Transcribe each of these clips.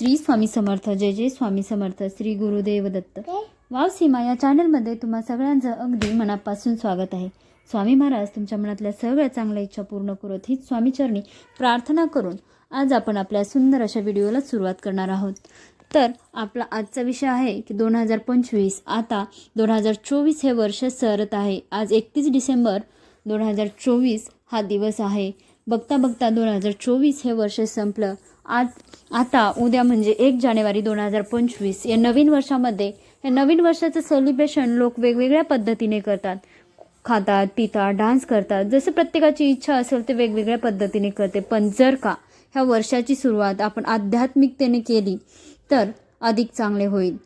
श्री स्वामी समर्थ जय जय स्वामी समर्थ श्री गुरुदेव दत्त. वाव सीमा या चॅनलमध्ये तुम्हा सगळ्यांचं अगदी मनापासून स्वागत आहे. स्वामी महाराज तुमच्या मनातल्या सगळ्या चांगल्या इच्छा पूर्ण करत हीच स्वामीचरणी प्रार्थना करून आज आपण आपल्या सुंदर अशा व्हिडिओला सुरुवात करणार आहोत. तर आपला आजचा विषय आहे की दोन हजार पंचवीस आता दोन हजार चोवीस हे वर्ष सरत आहे. आज एकतीस डिसेंबर दोन हजार चोवीस हा दिवस आहे. बघता बघता दोन हजार चोवीस हे वर्ष संपलं. आज आता उद्या म्हणजे एक जानेवारी दोन हजार पंचवीस. या नवीन वर्षामध्ये या नवीन वर्षाचं सेलिब्रेशन लोक वेगवेगळ्या पद्धतीने करतात. खातात पितात डान्स करतात. जसं प्रत्येकाची इच्छा असेल ते वेगवेगळ्या पद्धतीने करते. पण जर का ह्या वर्षाची सुरुवात आपण आध्यात्मिकतेने केली तर अधिक चांगले होईल.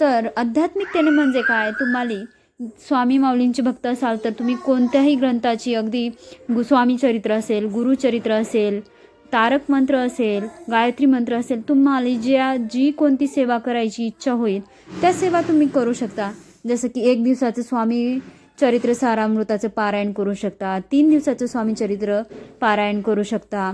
तर आध्यात्मिकतेने म्हणजे काय? तुम्हाला स्वामी माऊलींचे भक्त असाल तर तुम्ही कोणत्याही ग्रंथाची अगदी गु स्वामी चरित्र असेल गुरुचरित्र असेल तारक मंत्र असेल गायत्री मंत्र असेल तुम्हाला ज्या जी कोणती सेवा करायची इच्छा होईल त्या सेवा तुम्ही करू शकता. जसं की एक दिवसाचं स्वामी चरित्र सारामृताचं पारायण करू शकता तीन दिवसाचं स्वामी चरित्र पारायण करू शकता.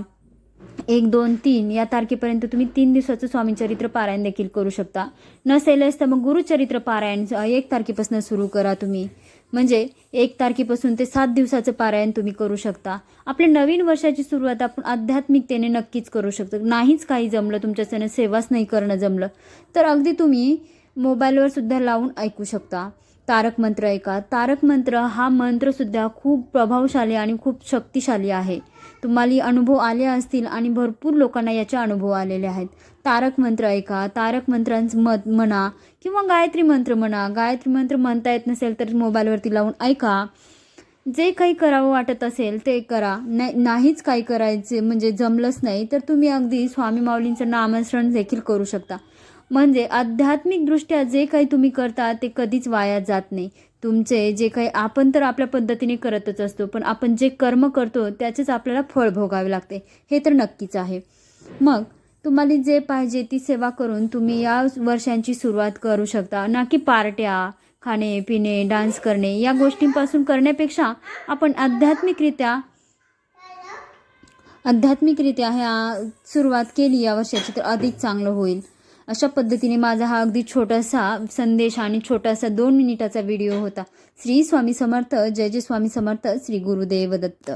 एक दोन तीन या तारखेपर्यंत तुम्ही तीन दिवसाचं स्वामीचरित्र पारायण देखील करू शकता. नसेलच तर मग गुरुचरित्र पारायण एक तारखेपासून सुरू करा तुम्ही. म्हणजे एक तारखेपासून ते सात दिवसाचं पारायण तुम्ही करू शकता. आपल्या नवीन वर्षाची सुरुवात आपण आध्यात्मिकतेने नक्कीच करू शकतो. नाहीच काही जमलं तुमच्यासनं सेवाच नाही करणं जमलं. तर अगदी तुम्ही मोबाईलवर सुद्धा लावून ऐकू शकता. तारक मंत्र ऐका तारक मंत्र हा मंत्रसुद्धा खूप प्रभावशाली आणि खूप शक्तिशाली आहे. तुम्हाला अनुभव आले असतील आणि भरपूर लोकांना याचे अनुभव आलेले आहेत. तारक मंत्र ऐका तारक मंत्रांचं मत म्हणा किंवा गायत्री मंत्र म्हणा. गायत्री मंत्र म्हणता येत नसेल तर मोबाईलवरती लावून ऐका. जे काही करावं वाटत असेल ते करा. नाही नाहीच काही करायचे म्हणजे जमलंच नाही तर तुम्ही अगदी स्वामी माऊलींचं नामस्मरण देखील करू शकता. म्हणजे आध्यात्मिकदृष्ट्या जे काही तुम्ही करता ते कधीच वाया जात नाही. तुमचे जे काही आपण तर आपल्या पद्धतीने करतच असतो पण आपण जे कर्म करतो त्याचेच आपल्याला फळ भोगावे लागते. हे तर नक्कीच आहे. मग तुम्हाला जे पाहिजे ती सेवा करून तुम्ही या वर्षांची सुरुवात करू शकता. ना की पार्ट्या खाणे पिणे डान्स करणे या गोष्टींपासून करण्यापेक्षा आपण आध्यात्मिकरित्या आध्यात्मिकरित्या ह्या सुरुवात केली या वर्षाची तर अधिक चांगलं होईल. अशा पद्धतीने माझा हा अगदी छोटासा संदेश आणि छोटासा दोन मिनिटाचा व्हिडिओ होता. श्री स्वामी समर्थ जय जय स्वामी समर्थ श्री गुरुदेव दत्त.